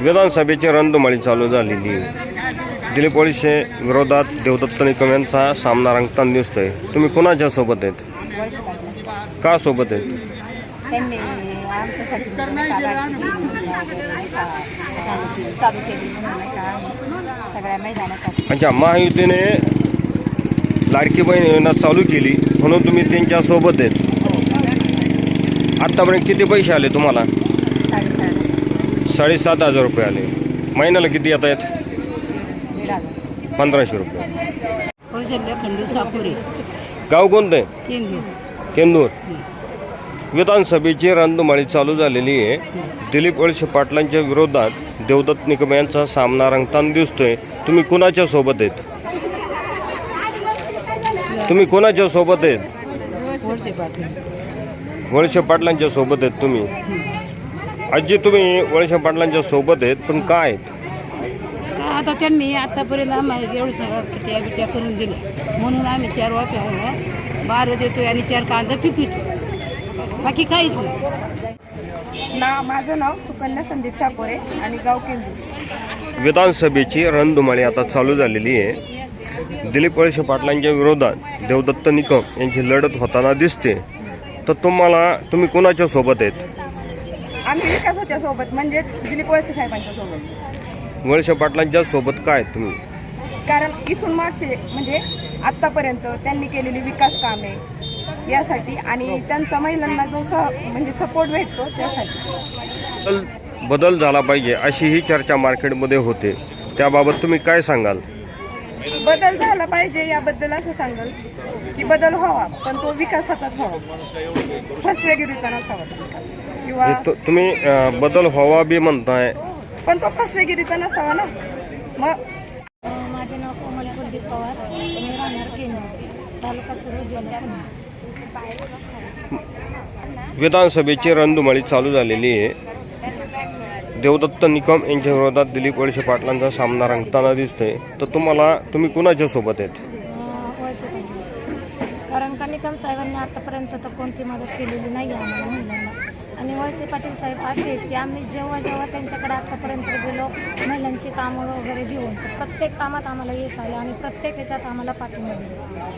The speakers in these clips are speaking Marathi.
विधानसभेची रणधुमाळी चालू झालेली. दिलीप वळसे विरोधात देवदत्त निकम यांचा सामना रंगताना दिसतोय. तुम्ही कोणाच्या सोबत आहेत. का सोबत आहेत? आमच्यासाठी म्हणजे चालू केली सगळ्या मैदानात अच्छा महायुतीने लाडकी बहीण योजना चालू केली म्हणून तुम्ही त्यांच्यासोबत आहेत. आत्तापर्यंत किती पैसे आले तुम्हाला? साडेसात हजार. रुपये आले. महिन्याला किती येत आहेत? पंधराशे रुपये. कौशल्य खंडू साकुरे. गाव कोणतं आहे? केंदूर. विधानसभेची रणधुमाळी चालू झालेली आहे. दिलीप वळसे पाटलांच्या विरोधात देवदत्त निकम यांचा सामना रंगताना दिसतोय. तुम्ही कुणाच्या सोबत आहेत? तुम्ही कोणाच्या सोबत आहेत? वळसे पाटलांच्या सोबत आहेत तुम्ही. आजी तुम्ही वळसे पाटलांच्या सोबत आहेत पण काय आहेत? का आता त्यांनी आतापर्यंत आम्हाला एवढं सगळं किट्या बिट्या करून दिल्या. म्हणून आम्ही चार वाफ्या बारं देतोय आणि चार कांदा पिकवितो बाकी काहीच नाही. ना माझं नाव सुकन्या संदीप चाकोरे आणि गाव केंद्र विधानसभेची रणधुमाळी आता चालू झालेली आहे. दिलीप वळसे पाटलांच्या विरोधात देवदत्त निकम यांची लढत होताना दिसते. तर तुम्हाला तुम्ही कोणाच्या सोबत आहेत? आम्ही विकासाच्या सोबत म्हणजे दिलीप वळसे साहेबांच्या सोबत. वळसे पाटलांच्या सोबत काय तुम्ही? कारण इथून मागचे म्हणजे आत्तापर्यंत त्यांनी केलेली विकास कामे यासाठी आणि त्यांचा महिलांना जो सह म्हणजे सपोर्ट भेटतो त्यासाठी. बदल बदल झाला पाहिजे अशी ही चर्चा मार्केटमध्ये होते. त्याबाबत तुम्ही काय सांगाल? बदल झाला पाहिजे याबद्दल असं सांगाल की बदल व्हावा पण तो विकासाचाच व्हावा. फसवेगिरीचा नसावा. किंवा तु- तुम्ही अं, बदल व्हावा बी म्हणताय. पण तो फसवेगिरीचा नसावा ना. मग माझे नाव कोमल कुलदीप पवार. मी राहणार केंद्र तालुका सुरू जिल्हा विधानसभेची रणधुमाळी चालू झालेली आहे. देवदत्त निकम यांच्या विरोधात दिलीप वळसे पाटलांचा सामना रंगताना दिसतोय. तर तुम्हाला तुम्ही कुणाच्या सोबत आहेत? कारण का निकम साहेबांनी आतापर्यंत तर कोणती मदत केलेली नाही आहे आम्हाला महिलांना. आणि वळसे पाटील साहेब असे आहेत की आम्ही जेव्हा जेव्हा त्यांच्याकडे आतापर्यंत गेलो महिलांची कामं वगैरे घेऊन प्रत्येक कामात आम्हाला यश आलं आणि प्रत्येक ह्याच्यात आम्हाला पाठिंबा दिला.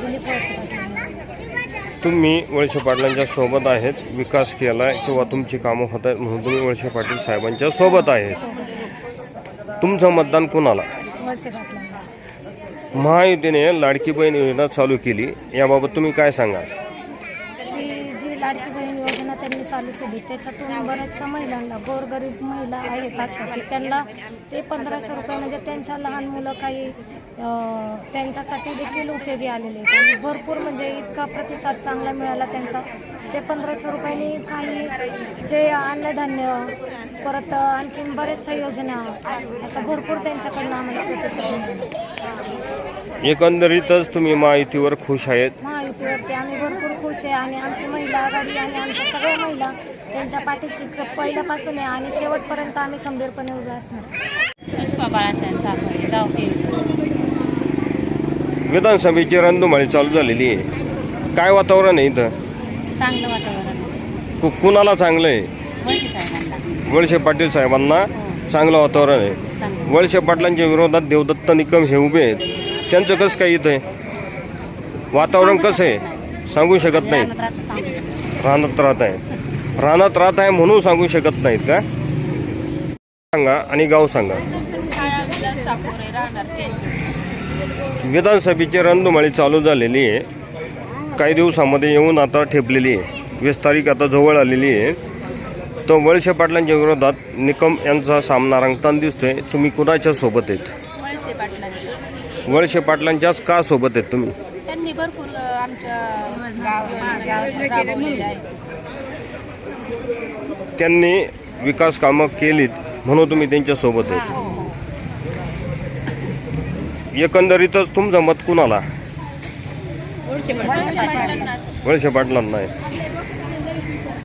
दिलीप वळसे पाटील. तुम्ही वळसे पाटलांच्या सोबत आहेत विकास केला आहे किंवा तुमची कामं होत आहेत म्हणून तुम्ही वळसे पाटील साहेबांच्या सोबत आहेत. तुमचं मतदान कोणाला? वळसे पाटलांना. महायुतीने लाडकी बहीण योजना चालू केली याबाबत तुम्ही काय सांगाल? लाडकी बहीण योजना त्यांनी चालू केली. त्याच्यातून बऱ्याचशा महिलांना गोरगरीब महिला आहेत अशा की त्यांना ते पंधराशे रुपये म्हणजे त्यांच्या लहान मुलं काही त्यांच्यासाठी देखील उपयोगी आलेले आहेत. आणि भरपूर म्हणजे इतका प्रतिसाद चांगला मिळाला त्यांचा. ते पंधराशे रुपयांनी काही जे अन्नधान्य परत आणखीन बऱ्याचशा योजना असं भरपूर त्यांच्याकडनं आम्हाला प्रतिसाद मिळाला. एकंदरीतच तुम्ही महायुतीवर खुश आहेत. महायुतीवरती आम्ही भरपूर खुश आहे आणि आमची महिला आघाडी आणि आमच्या सगळ्या महिला त्यांच्या पाठीशी पहिल्यापासून आहे आणि शेवटपर्यंत आम्ही खंबीरपणे उभे असणार. पुष्पा बाळासाहेब साखरे गाव केंद्र विधानसभेची रणधुमाळी चालू झालेली आहे. काय वातावरण आहे इथं? चांगलं वातावरण कु कुणाला चांगलं आहे? वळसे पाटील साहेबांना चांगलं वातावरण आहे. वळसे पाटलांच्या विरोधात देवदत्त निकम हे उभे आहेत. त्यांचं कसं काय इथं? आहे वातावरण कसं आहे? सांगू शकत नाही. रानात राहता आहे. रानात राहत आहे म्हणून सांगू शकत नाहीत का? सांगा आणि गाव सांगा. विधानसभेची रणधुमाळी चालू झालेली आहे. काही दिवसामध्ये येऊन आता ठेपलेली आहे. वीस तारीख आता जवळ आलेली आहे. तर वळसे पाटलांच्या विरोधात निकम यांचा सामना रंगताना दिसतोय. तुम्ही कुणाच्या सोबत आहेत? वळसे पाटलांच्याच का सोबत आहेत तुम्ही? त्यांनी भरपूर आमच्या राबवलेले आहे. त्यांनी विकास कामं केलीत म्हणून तुम्ही त्यांच्यासोबत आहेत एकंदरीतच तुमचं मत कुणाला? वळसे पाटलांना आहे.